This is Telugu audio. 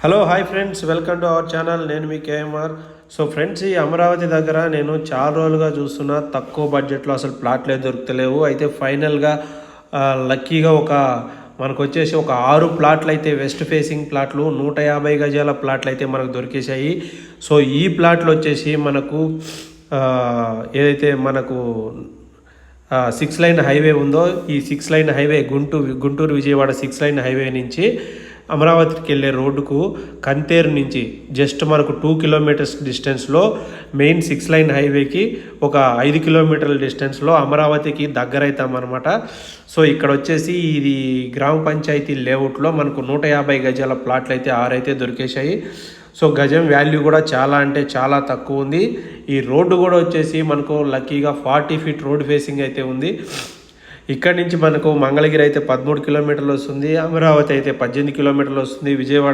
Hello hi friends welcome to our channel నేను మీ కేఎంఆర్ సో ఫ్రెండ్స్ ఈ అమరావతి దగ్గర నేను చాలా రోజులుగా చూస్తున్న తక్కువ బడ్జెట్లో అసలు ప్లాట్లే దొరుకుతలేవు. అయితే ఫైనల్గా లక్కీగా ఒక మనకు వచ్చేసి ఒక ఆరు ప్లాట్లు అయితే వెస్ట్ ఫేసింగ్ ప్లాట్లు నూట యాభై గజాల ప్లాట్లు అయితే మనకు దొరికేశాయి. సో ఈ ప్లాట్లు వచ్చేసి మనకు ఏదైతే మనకు సిక్స్ లైన్ హైవే ఉందో ఈ six line highway Guntur Guntur Vijayawada six line highway నుంచి అమరావతికి వెళ్ళే రోడ్డుకు కంతేరు నుంచి జస్ట్ మనకు టూ కిలోమీటర్స్ డిస్టెన్స్లో మెయిన్ సిక్స్ లైన్ హైవేకి ఒక ఐదు కిలోమీటర్ల డిస్టెన్స్లో అమరావతికి దగ్గర అవుతామన్నమాట సో ఇక్కడ వచ్చేసి ఇది గ్రామ పంచాయతీ లేఅవుట్లో మనకు నూట యాభై గజాల ప్లాట్లు అయితే ఆరైతే దొరికేశాయి. సో గజం వాల్యూ కూడా చాలా అంటే చాలా తక్కువ ఉంది. ఈ రోడ్డు కూడా వచ్చేసి మనకు లక్కీగా ఫార్టీ ఫీట్ రోడ్ ఫేసింగ్ అయితే ఉంది. ఇక్కడి నుంచి మనకు మంగళగిరి అయితే పదమూడు కిలోమీటర్లు వస్తుంది అమరావతి అయితే పద్దెనిమిది కిలోమీటర్లు వస్తుంది విజయవాడ